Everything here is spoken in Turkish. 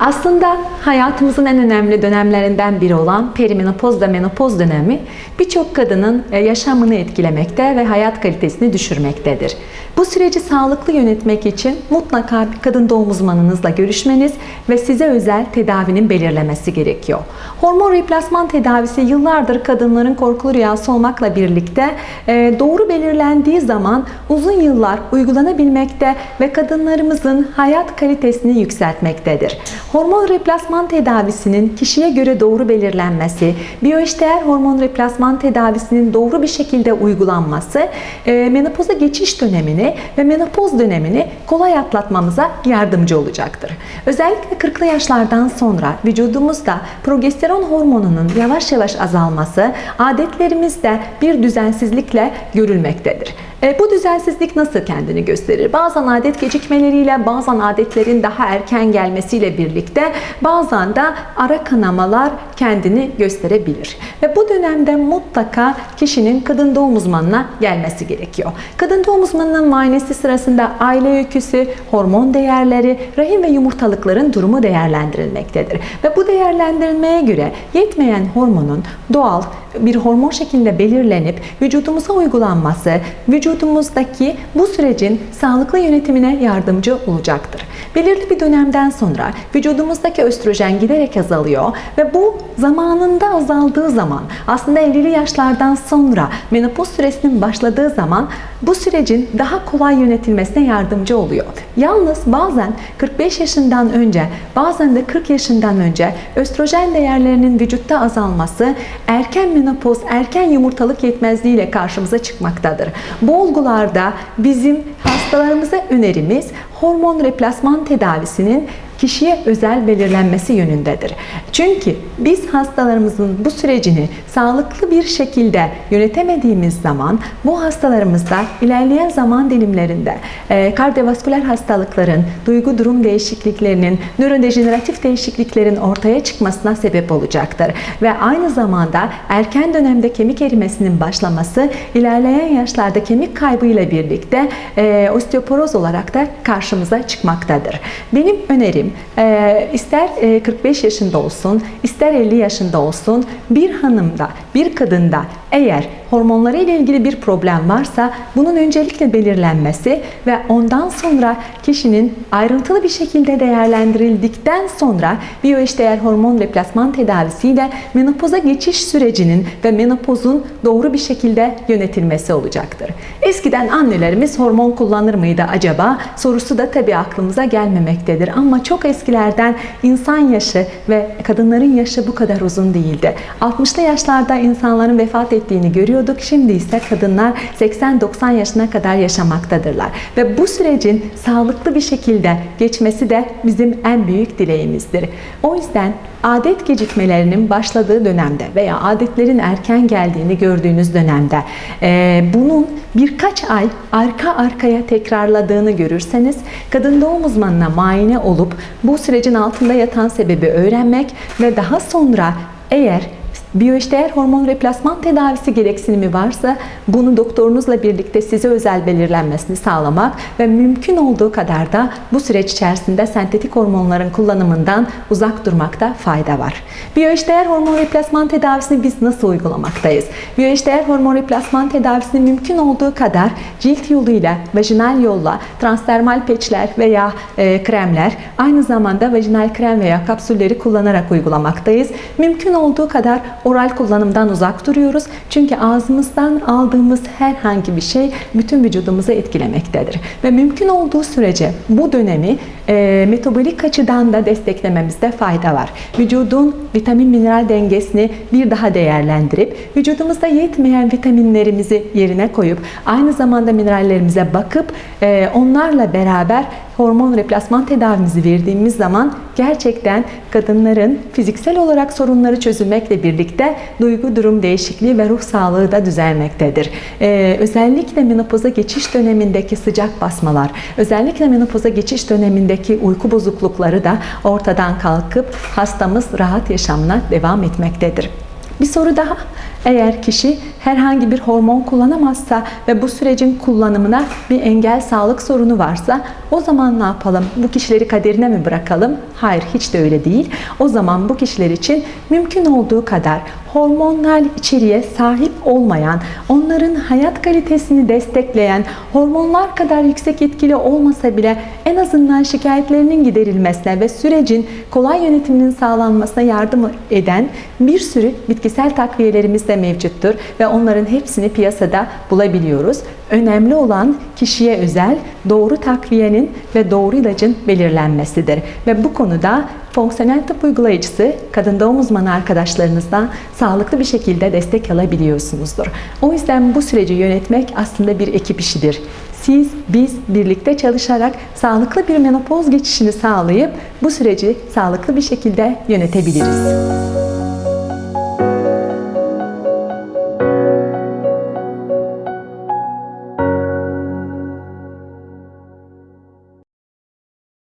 Aslında hayatımızın en önemli dönemlerinden biri olan perimenopoz ve menopoz dönemi birçok kadının e, yaşamını etkilemekte ve hayat kalitesini düşürmektedir. Bu süreci sağlıklı yönetmek için mutlaka bir kadın doğum uzmanınızla görüşmeniz ve size özel tedavinin belirlemesi gerekiyor. Hormon replasman tedavisi yıllardır kadınların korkulu rüyası olmakla birlikte e, doğru belirlendiği zaman uzun yıllar uygulanabilmekte ve kadınlarımızın hayat kalitesini yükseltmektedir. Hormon replasman tedavisinin kişiye göre doğru belirlenmesi, biyoeşdeğer hormon replasman tedavisinin doğru bir şekilde uygulanması, e, menopoza geçiş dönemini ve menopoz dönemini kolay atlatmamıza yardımcı olacaktır. Özellikle 40'lı yaşlardan sonra vücudumuzda progesteron hormonunun yavaş yavaş azalması adetlerimizde bir düzensizlikle görülmektedir. E, bu düzensizlik nasıl kendini gösterir? Bazen adet gecikmeleriyle, bazen adetlerin daha erken gelmesiyle birlikte bazen de ara kanamalar kendini gösterebilir. Ve bu dönemde mutlaka kişinin kadın doğum uzmanına gelmesi gerekiyor. Kadın doğum uzmanının muayenesi sırasında aile öyküsü, hormon değerleri, rahim ve yumurtalıkların durumu değerlendirilmektedir. Ve bu değerlendirilmeye göre yetmeyen hormonun doğal bir hormon şeklinde belirlenip vücudumuza uygulanması, vücudumuzdaki bu sürecin sağlıklı yönetimine yardımcı olacaktır. Belirli bir dönemden sonra vücudumuzdaki östrojen giderek azalıyor ve bu zamanında azaldığı zaman aslında 50'li yaşlardan sonra menopoz süresinin başladığı zaman bu sürecin daha kolay yönetilmesine yardımcı oluyor. Yalnız bazen 45 yaşından önce bazen de 40 yaşından önce östrojen değerlerinin vücutta azalması erken menopoz, erken yumurtalık yetmezliği ile karşımıza çıkmaktadır. Bu olgularda bizim hastalarımıza önerimiz hormon replasman tedavisinin kişiye özel belirlenmesi yönündedir. Çünkü biz hastalarımızın bu sürecini sağlıklı bir şekilde yönetemediğimiz zaman bu hastalarımızda ilerleyen zaman dilimlerinde e, kardiyovasküler hastalıkların, duygu durum değişikliklerinin, nörodejeneratif değişikliklerin ortaya çıkmasına sebep olacaktır. Ve aynı zamanda erken dönemde kemik erimesinin başlaması ilerleyen yaşlarda kemik kaybıyla birlikte e, osteoporoz olarak da karşımıza çıkmaktadır. Benim önerim e, ister e, 45 yaşında olsun, ister 50 yaşında olsun bir hanımda, bir kadında eğer hormonları ile ilgili bir problem varsa bunun öncelikle belirlenmesi ve ondan sonra kişinin ayrıntılı bir şekilde değerlendirildikten sonra biyoeşdeğer hormon replasman tedavisiyle menopoza geçiş sürecinin ve menopozun doğru bir şekilde yönetilmesi olacaktır. Eskiden annelerimiz hormon kullanır mıydı acaba sorusu da tabii aklımıza gelmemektedir ama çok eskilerden insan yaşı ve kadınların yaşı bu kadar uzun değildi. 60'lı yaşlarda insanların vefat ettiğini görüyorduk. Şimdi ise kadınlar 80-90 yaşına kadar yaşamaktadırlar. Ve bu sürecin sağlıklı bir şekilde geçmesi de bizim en büyük dileğimizdir. O yüzden adet gecikmelerinin başladığı dönemde veya adetlerin erken geldiğini gördüğünüz dönemde e, bunun birkaç ay arka arkaya tekrarladığını görürseniz kadın doğum uzmanına muayene olup bu sürecin altında yatan sebebi öğrenmek ve daha sonra eğer Biyoeşdeğer hormon replasman tedavisi gereksinimi varsa bunu doktorunuzla birlikte size özel belirlenmesini sağlamak ve mümkün olduğu kadar da bu süreç içerisinde sentetik hormonların kullanımından uzak durmakta fayda var. Biyoeşdeğer hormon replasman tedavisini biz nasıl uygulamaktayız? Biyoeşdeğer hormon replasman tedavisini mümkün olduğu kadar cilt yoluyla, vajinal yolla, transdermal peçler veya e, kremler, aynı zamanda vajinal krem veya kapsülleri kullanarak uygulamaktayız. Mümkün olduğu kadar oral kullanımdan uzak duruyoruz. Çünkü ağzımızdan aldığımız herhangi bir şey bütün vücudumuzu etkilemektedir. Ve mümkün olduğu sürece bu dönemi e, metabolik açıdan da desteklememizde fayda var. Vücudun vitamin mineral dengesini bir daha değerlendirip vücudumuzda yetmeyen vitaminlerimizi yerine koyup aynı zamanda minerallerimize bakıp e, onlarla beraber hormon replasman tedavimizi verdiğimiz zaman gerçekten kadınların fiziksel olarak sorunları çözülmekle birlikte duygu durum değişikliği ve ruh sağlığı da düzelmektedir. Ee, özellikle menopoza geçiş dönemindeki sıcak basmalar, özellikle menopoza geçiş dönemindeki uyku bozuklukları da ortadan kalkıp hastamız rahat yaşamına devam etmektedir. Bir soru daha. Eğer kişi herhangi bir hormon kullanamazsa ve bu sürecin kullanımına bir engel sağlık sorunu varsa o zaman ne yapalım? Bu kişileri kaderine mi bırakalım? Hayır hiç de öyle değil. O zaman bu kişiler için mümkün olduğu kadar hormonal içeriğe sahip olmayan, onların hayat kalitesini destekleyen, hormonlar kadar yüksek etkili olmasa bile en azından şikayetlerinin giderilmesine ve sürecin kolay yönetiminin sağlanmasına yardım eden bir sürü bitkisel takviyelerimiz de mevcuttur ve onların hepsini piyasada bulabiliyoruz. Önemli olan kişiye özel doğru takviyenin ve doğru ilacın belirlenmesidir. Ve bu konuda fonksiyonel tıp uygulayıcısı, kadın doğum uzmanı arkadaşlarınızdan sağlıklı bir şekilde destek alabiliyorsunuzdur. O yüzden bu süreci yönetmek aslında bir ekip işidir. Siz, biz birlikte çalışarak sağlıklı bir menopoz geçişini sağlayıp bu süreci sağlıklı bir şekilde yönetebiliriz.